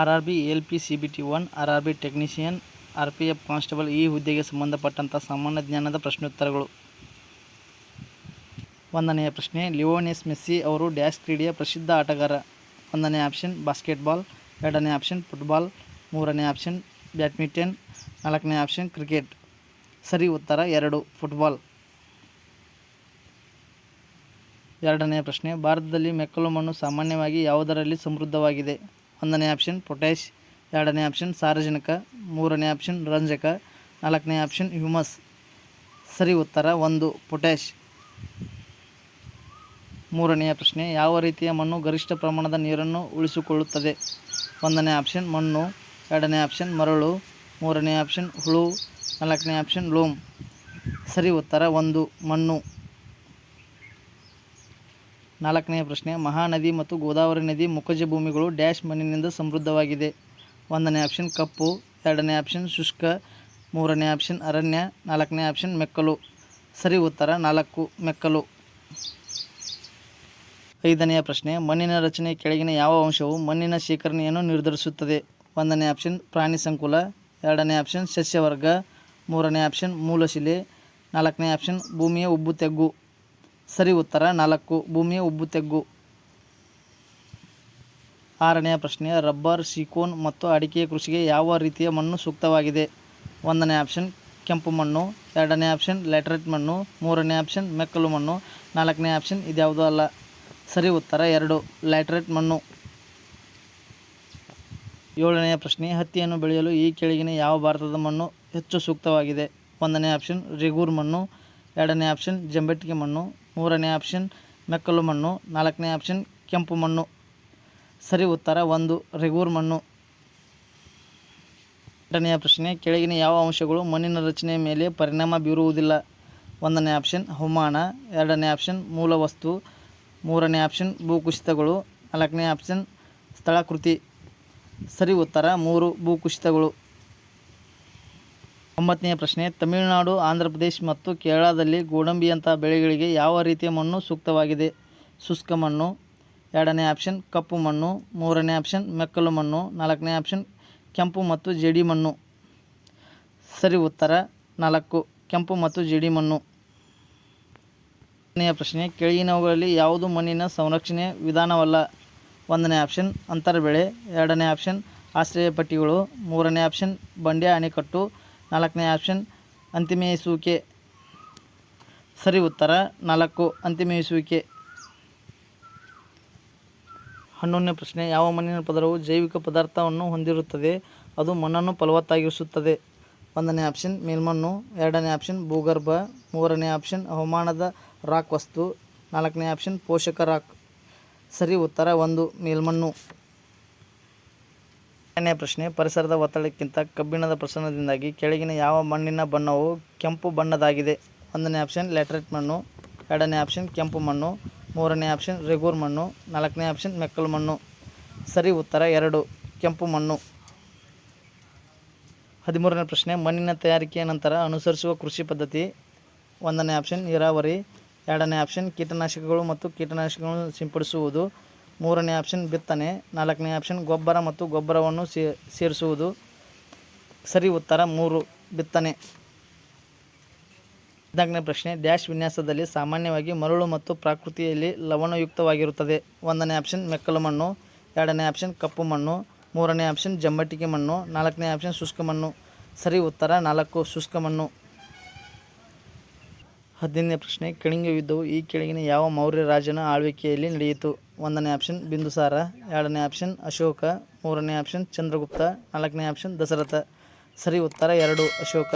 R R B L P, C B T one R R B technician, R P F constable ಈ ಹುದ್ದೆಗೆ ಸಂಬಂಧಪಟ್ಟಂಥ ಸಾಮಾನ್ಯ ಜ್ಞಾನದ ಪ್ರಶ್ನೋತ್ತರಗಳು. ಒಂದನೆಯ ಪ್ರಶ್ನೆ, ಲಿಯೋನೆಸ್ ಮೆಸ್ಸಿ ಅವರು ಡ್ಯಾಶ್ ಕ್ರೀಡೆಯ ಪ್ರಸಿದ್ಧ ಆಟಗಾರ. ಒಂದನೇ ಆಪ್ಷನ್, ಬಾಸ್ಕೆಟ್ಬಾಲ್. ಎರಡನೇ ಆಪ್ಷನ್, ಫುಟ್ಬಾಲ್. ಮೂರನೇ ಆಪ್ಷನ್, ಬ್ಯಾಡ್ಮಿಂಟನ್. ನಾಲ್ಕನೇ ಆಪ್ಷನ್, ಕ್ರಿಕೆಟ್. ಸರಿ ಉತ್ತರ ಎರಡು, ಫುಟ್ಬಾಲ್. ಎರಡನೆಯ ಪ್ರಶ್ನೆ, ಭಾರತದಲ್ಲಿ ಮೆಕ್ಕಲು ಮಣ್ಣು ಸಾಮಾನ್ಯವಾಗಿ ಯಾವುದರಲ್ಲಿ ಸಮೃದ್ಧವಾಗಿದೆ? ಒಂದನೇ ಆಪ್ಷನ್ ಪೊಟ್ಯಾಶ್ ಎರಡನೇ ಆಪ್ಷನ್ ಸಾರಜನಕ, ಮೂರನೇ ಆಪ್ಷನ್ ರಂಜಕ, ನಾಲ್ಕನೇ ಆಪ್ಷನ್ ಹ್ಯೂಮಸ್. ಸರಿ ಉತ್ತರ ಒಂದು ಪೊಟ್ಯಾಶ್ ಮೂರನೆಯ ಪ್ರಶ್ನೆ, ಯಾವ ರೀತಿಯ ಮಣ್ಣು ಗರಿಷ್ಠ ಪ್ರಮಾಣದ ನೀರನ್ನು ಉಳಿಸಿಕೊಳ್ಳುತ್ತದೆ? ಒಂದನೇ ಆಪ್ಷನ್ ಮಣ್ಣು, ಎರಡನೇ ಆಪ್ಷನ್ ಮರಳು, ಮೂರನೇ ಆಪ್ಷನ್ ಹುಳು, ನಾಲ್ಕನೇ ಆಪ್ಷನ್ ಲೋಮ್. ಸರಿ ಉತ್ತರ ಒಂದು, ಮಣ್ಣು. ನಾಲ್ಕನೆಯ ಪ್ರಶ್ನೆ, ಮಹಾನದಿ ಮತ್ತು ಗೋದಾವರಿ ನದಿ ಮುಖಜ ಭೂಮಿಗಳು ಡ್ಯಾಶ್ ಮಣ್ಣಿನಿಂದ ಸಮೃದ್ಧವಾಗಿದೆ. ಒಂದನೇ ಆಪ್ಷನ್, ಕಪ್ಪು. ಎರಡನೇ ಆಪ್ಷನ್, ಶುಷ್ಕ. ಮೂರನೇ ಆಪ್ಷನ್, ಅರಣ್ಯ. ನಾಲ್ಕನೇ ಆಪ್ಷನ್, ಮೆಕ್ಕಲು. ಸರಿ, ಉತ್ತರ ನಾಲ್ಕು, ಮೆಕ್ಕಲು. ಐದನೆಯ ಪ್ರಶ್ನೆ, ಮಣ್ಣಿನ ರಚನೆ ಕೆಳಗಿನ ಯಾವ ಅಂಶವು ಮಣ್ಣಿನ ಶೇಖರಣೆಯನ್ನು ನಿರ್ಧರಿಸುತ್ತದೆ? ಒಂದನೇ ಆಪ್ಷನ್, ಪ್ರಾಣಿ ಸಂಕುಲ. ಎರಡನೇ ಆಪ್ಷನ್, ಸಸ್ಯವರ್ಗ. ಮೂರನೇ ಆಪ್ಷನ್, ಮೂಲಶಿಲೆ. ನಾಲ್ಕನೇ ಆಪ್ಷನ್, ಭೂಮಿಯ ಉಬ್ಬು ತೆಗ್ಗು. ಸರಿ ಉತ್ತರ, ನಾಲ್ಕು, ಭೂಮಿಯ ಉಬ್ಬು ತೆಗ್ಗು. ಆರನೆಯ ಪ್ರಶ್ನೆ, ರಬ್ಬರ್, ಸಿಕೋನ್ ಮತ್ತು ಅಡಿಕೆ ಕೃಷಿಗೆ ಯಾವ ರೀತಿಯ ಮಣ್ಣು ಸೂಕ್ತವಾಗಿದೆ? ಒಂದನೇ ಆಪ್ಷನ್, ಕೆಂಪು ಮಣ್ಣು. ಎರಡನೇ ಆಪ್ಷನ್, ಲ್ಯಾಟ್ರೈಟ್ ಮಣ್ಣು. ಮೂರನೇ ಆಪ್ಷನ್, ಮೆಕ್ಕಲು ಮಣ್ಣು. ನಾಲ್ಕನೇ ಆಪ್ಷನ್, ಇದ್ಯಾವುದೂ ಅಲ್ಲ. ಸರಿ ಉತ್ತರ, ಎರಡು, ಲ್ಯಾಟ್ರೈಟ್ ಮಣ್ಣು. ಏಳನೆಯ ಪ್ರಶ್ನೆ, ಹತ್ತಿಯನ್ನು ಬೆಳೆಯಲು ಈ ಕೆಳಗಿನ ಯಾವ ಭಾರತದ ಮಣ್ಣು ಹೆಚ್ಚು ಸೂಕ್ತವಾಗಿದೆ? ಒಂದನೇ ಆಪ್ಷನ್, ರೆಗೂರ್ ಮಣ್ಣು. ಎರಡನೇ ಆಪ್ಷನ್ ಜಂಬೆಟ್ಟಿಗೆ ಮಣ್ಣು. ಮೂರನೇ ಆಪ್ಷನ್, ಮೆಕ್ಕಲು ಮಣ್ಣು. ನಾಲ್ಕನೇ ಆಪ್ಷನ್, ಕೆಂಪು ಮಣ್ಣು. ಸರಿ, ಉತ್ತರ ಒಂದು, ರೆಗೂರ್ ಮಣ್ಣು. ಎರಡನೆಯ ಪ್ರಶ್ನೆ, ಕೆಳಗಿನ ಯಾವ ಅಂಶಗಳು ಮಣ್ಣಿನ ರಚನೆಯ ಮೇಲೆ ಪರಿಣಾಮ ಬೀರುವುದಿಲ್ಲ? ಒಂದನೇ ಆಪ್ಷನ್, ಹವಾಮಾನ. ಎರಡನೇ ಆಪ್ಷನ್, ಮೂಲ ವಸ್ತು. ಮೂರನೇ ಆಪ್ಷನ್, ಭೂಕುಸಿತಗಳು. ನಾಲ್ಕನೇ ಆಪ್ಷನ್, ಸ್ಥಳಕೃತಿ. ಸರಿ, ಉತ್ತರ ಮೂರು, ಭೂಕುಸಿತಗಳು. ಒಂಬತ್ತನೆಯ ಪ್ರಶ್ನೆ, ತಮಿಳುನಾಡು ಆಂಧ್ರ ಪ್ರದೇಶ್ ಮತ್ತು ಕೇರಳದಲ್ಲಿ ಗೋಡಂಬಿಯಂಥ ಬೆಳೆಗಳಿಗೆ ಯಾವ ರೀತಿಯ ಮಣ್ಣು ಸೂಕ್ತವಾಗಿದೆ? ಶುಷ್ಕ ಮಣ್ಣು, ಎರಡನೇ ಆಪ್ಷನ್, ಕಪ್ಪು ಮಣ್ಣು, ಮೂರನೇ ಆಪ್ಷನ್, ಮೆಕ್ಕಲು ಮಣ್ಣು, ನಾಲ್ಕನೇ ಆಪ್ಷನ್, ಕೆಂಪು ಮತ್ತು ಜೇಡಿ ಮಣ್ಣು. ಸರಿ, ಉತ್ತರ ನಾಲ್ಕು, ಕೆಂಪು ಮತ್ತು ಜೇಡಿ ಮಣ್ಣು. ಎರಡನೆಯ ಪ್ರಶ್ನೆ, ಕೆಳಗಿನವುಗಳಲ್ಲಿ ಯಾವುದು ಮಣ್ಣಿನ ಸಂರಕ್ಷಣೆ ವಿಧಾನವಲ್ಲ? ಒಂದನೇ ಆಪ್ಷನ್ ಅಂತರ್ಬೆಳೆ ಎರಡನೇ ಆಪ್ಷನ್ ಆಶ್ರಯ ಪಟ್ಟಿಗಳು ಮೂರನೇ ಆಪ್ಷನ್, ಬಂಡೆ ಅಣೆಕಟ್ಟು. ನಾಲ್ಕನೇ ಆಪ್ಷನ್ ಅಂತಿಮೇಯಿಸುವಿಕೆ ಸರಿ, ಉತ್ತರ, ನಾಲ್ಕು ಅಂತಿಮೇಯಿಸುವಿಕೆ ಹನ್ನೊಂದನೇ ಪ್ರಶ್ನೆ, ಯಾವ ಮಣ್ಣಿನ ಪದರವು ಜೈವಿಕ ಪದಾರ್ಥವನ್ನು ಹೊಂದಿರುತ್ತದೆ? ಅದು ಮಣ್ಣನ್ನು ಫಲವತ್ತಾಗಿರಿಸುತ್ತದೆ ಒಂದನೇ ಆಪ್ಷನ್, ಮೇಲ್ಮಣ್ಣು. ಎರಡನೇ ಆಪ್ಷನ್, ಭೂಗರ್ಭ. ಮೂರನೇ ಆಪ್ಷನ್, ಹವಾಮಾನದ ರಾಕ್ ವಸ್ತು. ನಾಲ್ಕನೇ ಆಪ್ಷನ್, ಪೋಷಕ ರಾಕ್. ಸರಿ, ಉತ್ತರ ಒಂದು, ಮೇಲ್ಮಣ್ಣು. ಎರಡನೇ ಪ್ರಶ್ನೆ, ಪರಿಸರದ ಒತ್ತಡಕ್ಕಿಂತ ಕಬ್ಬಿಣದ ಪ್ರಸರಣದಿಂದಾಗಿ ಕೆಳಗಿನ ಯಾವ ಮಣ್ಣಿನ ಬಣ್ಣವು ಕೆಂಪು ಬಣ್ಣದಾಗಿದೆ? ಒಂದನೇ ಆಪ್ಷನ್, ಲ್ಯಾಟ್ರೈಟ್ ಮಣ್ಣು. ಎರಡನೇ ಆಪ್ಷನ್, ಕೆಂಪು ಮಣ್ಣು. ಮೂರನೇ ಆಪ್ಷನ್, ರೆಗೂರ್ ಮಣ್ಣು. ನಾಲ್ಕನೇ ಆಪ್ಷನ್, ಮೆಕ್ಕಲು ಮಣ್ಣು. ಸರಿ, ಉತ್ತರ ಎರಡು, ಕೆಂಪು ಮಣ್ಣು. ಹದಿಮೂರನೇ ಪ್ರಶ್ನೆ, ಮಣ್ಣಿನ ತಯಾರಿಕೆಯ ನಂತರ ಅನುಸರಿಸುವ ಕೃಷಿ ಪದ್ಧತಿ. ಒಂದನೇ ಆಪ್ಷನ್, ನೀರಾವರಿ. ಎರಡನೇ ಆಪ್ಷನ್, ಕೀಟನಾಶಕಗಳು ಮತ್ತು ಕೀಟನಾಶಕಗಳನ್ನು ಸಿಂಪಡಿಸುವುದು. ಮೂರನೇ ಆಪ್ಷನ್ ಬಿತ್ತನೆ. ನಾಲ್ಕನೇ ಆಪ್ಷನ್ ಗೊಬ್ಬರ ಮತ್ತು ಗೊಬ್ಬರವನ್ನು ಸೇರಿಸುವುದು. ಸರಿ ಉತ್ತರ ಮೂರು ಬಿತ್ತನೆ. ಹದಿನಾಲ್ಕನೇ ಪ್ರಶ್ನೆ, ಡ್ಯಾಶ್ ವಿನ್ಯಾಸದಲ್ಲಿ ಸಾಮಾನ್ಯವಾಗಿ ಮರಳು ಮತ್ತು ಪ್ರಕೃತಿಯಲ್ಲಿ ಲವಣಯುಕ್ತವಾಗಿರುತ್ತದೆ. ಒಂದನೇ ಆಪ್ಷನ್ ಮೆಕ್ಕಲು ಮಣ್ಣು, ಎರಡನೇ ಆಪ್ಷನ್ ಕಪ್ಪು ಮಣ್ಣು, ಮೂರನೇ ಆಪ್ಷನ್ ಜಂಬಟ್ಟಿಗೆ ಮಣ್ಣು, ನಾಲ್ಕನೇ ಆಪ್ಷನ್ ಶುಷ್ಕ ಮಣ್ಣು. ಸರಿ ಉತ್ತರ ನಾಲ್ಕು ಶುಷ್ಕ ಮಣ್ಣು. ಹದಿನೈದನೇ ಪ್ರಶ್ನೆ ಕಳಿಂಗ ಯುದ್ಧವು ಈ ಕೆಳಗಿನ ಯಾವ ಮೌರ್ಯ ರಾಜನ ಆಳ್ವಿಕೆಯಲ್ಲಿ ನಡೆಯಿತು? ಒಂದನೇ ಆಪ್ಷನ್ ಬಿಂದುಸಾರ ಎರಡನೇ ಆಪ್ಷನ್ ಅಶೋಕ. ಮೂರನೇ ಆಪ್ಷನ್ ಚಂದ್ರಗುಪ್ತ. ನಾಲ್ಕನೇ ಆಪ್ಷನ್ ದಶರಥ. ಸರಿ, ಉತ್ತರ ಎರಡು, ಅಶೋಕ.